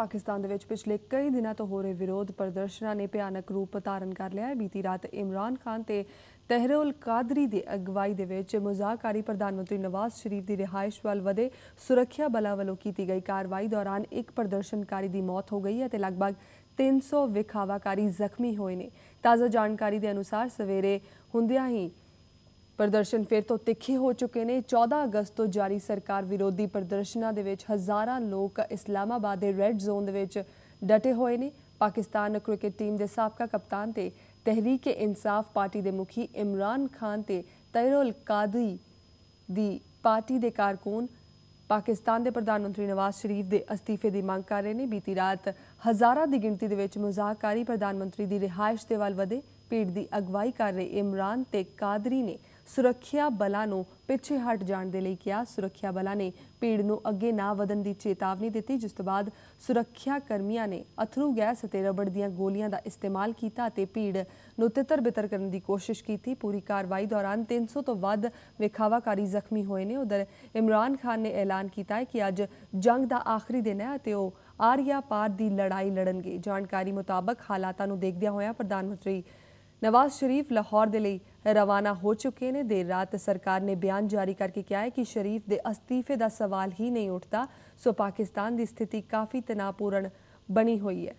ਪਾਕਿਸਤਾਨ ਦੇ ਵਿੱਚ ਪਿਛਲੇ ਕਈ ਦਿਨਾਂ ਤੋਂ ਹੋ ਰਹੇ ਵਿਰੋਧ ਪ੍ਰਦਰਸ਼ਨਾਂ ਨੇ ਭਿਆਨਕ ਰੂਪ ਧਾਰਨ ਕਰ ਲਿਆ ਹੈ। ਬੀਤੀ ਰਾਤ ਇਮਰਾਨ ਖਾਨ ਤੇ ਤਹਿਰੁਲ ਕਾਦਰੀ ਦੀ ਅਗਵਾਈ ਦੇ ਵਿੱਚ ਮੁਜ਼ਾਹਕਾਰੀ ਪ੍ਰਧਾਨ ਮੰਤਰੀ ਨਵਾਜ਼ ਸ਼ਰੀਫ ਦੀ ਰਿਹਾਇਸ਼ ਵੱਲ ਵਧੇ ਸੁਰੱਖਿਆ ਬਲਾਂ ਵੱਲੋਂ ਕੀਤੀ ਗਈ ਕਾਰਵਾਈ ਦੌਰਾਨ ਇੱਕ ਪ੍ਰਦਰਸ਼ਨਕਾਰੀ ਦੀ ਮੌਤ ਹੋ ਗਈ ਹੈ ਤੇ ਲਗਭਗ 300 ਵਿਖਾਵਾਕਾਰੀ ਜ਼ਖਮੀ ਹੋਏ ਨੇ। ਤਾਜ਼ਾ ਜਾਣਕਾਰੀ ਦੇ ਅਨੁਸਾਰ ਸਵੇਰੇ ਹੁੰਦਿਆਂ ਹੀ ਪ੍ਰਦਰਸ਼ਨ ਫਿਰ ਤੋਂ ਤਿੱਖੇ ਹੋ ਚੁੱਕੇ ਨੇ। 14 ਅਗਸਤ ਤੋਂ ਜਾਰੀ ਸਰਕਾਰ ਵਿਰੋਧੀ ਪ੍ਰਦਰਸ਼ਨਾਂ ਦੇ ਵਿੱਚ ਹਜ਼ਾਰਾਂ ਲੋਕ ਇਸਲਾਮਾਬਾਦ ਦੇ ਰੈੱਡ ਜ਼ੋਨ ਦੇ ਵਿੱਚ ਡਟੇ ਹੋਏ ਨੇ। ਪਾਕਿਸਤਾਨ ਕ੍ਰਿਕਟ ਟੀਮ ਦੇ ਸਾਬਕਾ ਕਪਤਾਨ ਤੇ ਤਹਿਰੀਕ-ਏ ਇਨਸਾਫ ਪਾਰਟੀ ਦੇ ਮੁਖੀ ਇਮਰਾਨ ਖਾਨ ਤੇ ਤੈਰੁਲ ਕਾਦੀ ਦੀ ਪਾਰਟੀ ਦੇ ਕਾਰਕੁਨ ਪਾਕਿਸਤਾਨ ਦੇ ਪ੍ਰਧਾਨ ਮੰਤਰੀ ਨਵਾਜ਼ ਸ਼ਰੀਫ ਦੇ ਅਸਤੀਫੇ ਦੀ ਮੰਗ ਕਰ ਰਹੇ ਨੇ। ਬੀਤੀ ਰਾਤ ਹਜ਼ਾਰਾਂ ਦੀ ਗਿਣਤੀ ਦੇ ਵਿੱਚ ਮੁਜ਼ਾਹਕਾਰੀ ਪ੍ਰਧਾਨ ਮੰਤਰੀ ਦੀ ਰਿਹਾਇਸ਼ ਦੇ ਵੱਲ ਵਧੇ। ਭੀੜ ਦੀ ਅਗਵਾਈ ਕਰ ਰਹੇ ਇਮਰਾਨ ਤੇ ਕਾਦਰੀ ਨੇ ਸੁਰੱਖਿਆ ਬਲਾਂ ਨੂੰ ਪਿੱਛੇ ਹਟ ਜਾਣ ਦੇ ਲਈ ਕਿਹਾ। ਸੁਰੱਖਿਆ ਬਲਾਂ ਨੇ ਭੀੜ ਨੂੰ ਅੱਗੇ ਨਾ ਵਧਣ ਦੀ ਚੇਤਾਵਨੀ ਦਿੱਤੀ, ਜਿਸ ਤੋਂ ਬਾਅਦ ਸੁਰੱਖਿਆ ਕਰਮੀਆਂ ਨੇ ਅਥਰੂ ਗੈਸ ਅਤੇ ਰਬੜ ਦੀਆਂ ਗੋਲੀਆਂ ਦਾ ਇਸਤੇਮਾਲ ਕੀਤਾ ਅਤੇ ਭੀੜ ਨੂੰ ਤਿੱਤਰ ਬਿਤਰ ਕਰਨ ਦੀ ਕੋਸ਼ਿਸ਼ ਕੀਤੀ। ਪੂਰੀ ਕਾਰਵਾਈ ਦੌਰਾਨ 300 ਤੋਂ ਵੱਧ ਵਿਖਾਵਾਕਾਰੀ ਜ਼ਖਮੀ ਹੋਏ ਨੇ। ਉਧਰ ਇਮਰਾਨ ਖਾਨ ਨੇ ਐਲਾਨ ਕੀਤਾ ਹੈ ਕਿ ਅੱਜ ਜੰਗ ਦਾ ਆਖਰੀ ਦਿਨ ਹੈ ਅਤੇ ਉਹ ਆਰੀਆ ਪਾਰ ਦੀ ਲੜਾਈ ਲੜਨਗੇ। ਜਾਣਕਾਰੀ ਮੁਤਾਬਕ ਹਾਲਾਤਾਂ ਨੂੰ ਦੇਖਦਿਆਂ ਹੋਇਆ ਪ੍ਰਧਾਨ ਮੰਤਰੀ ਨਵਾਜ਼ ਸ਼ਰੀਫ ਲਾਹੌਰ ਦੇ ਲਈ ਰਵਾਨਾ ਹੋ ਚੁੱਕੇ ਨੇ ਦੇਰ ਰਾਤ ਸਰਕਾਰ ਨੇ ਬਿਆਨ ਜਾਰੀ ਕਰਕੇ ਕਿਹਾ ਹੈ ਕਿ ਸ਼ਰੀਫ ਦੇ ਅਸਤੀਫੇ ਦਾ ਸਵਾਲ ਹੀ ਨਹੀਂ ਉੱਠਦਾ ਸੋ ਪਾਕਿਸਤਾਨ ਦੀ ਸਥਿਤੀ ਕਾਫੀ ਤਣਾਅਪੂਰਨ ਬਣੀ ਹੋਈ ਹੈ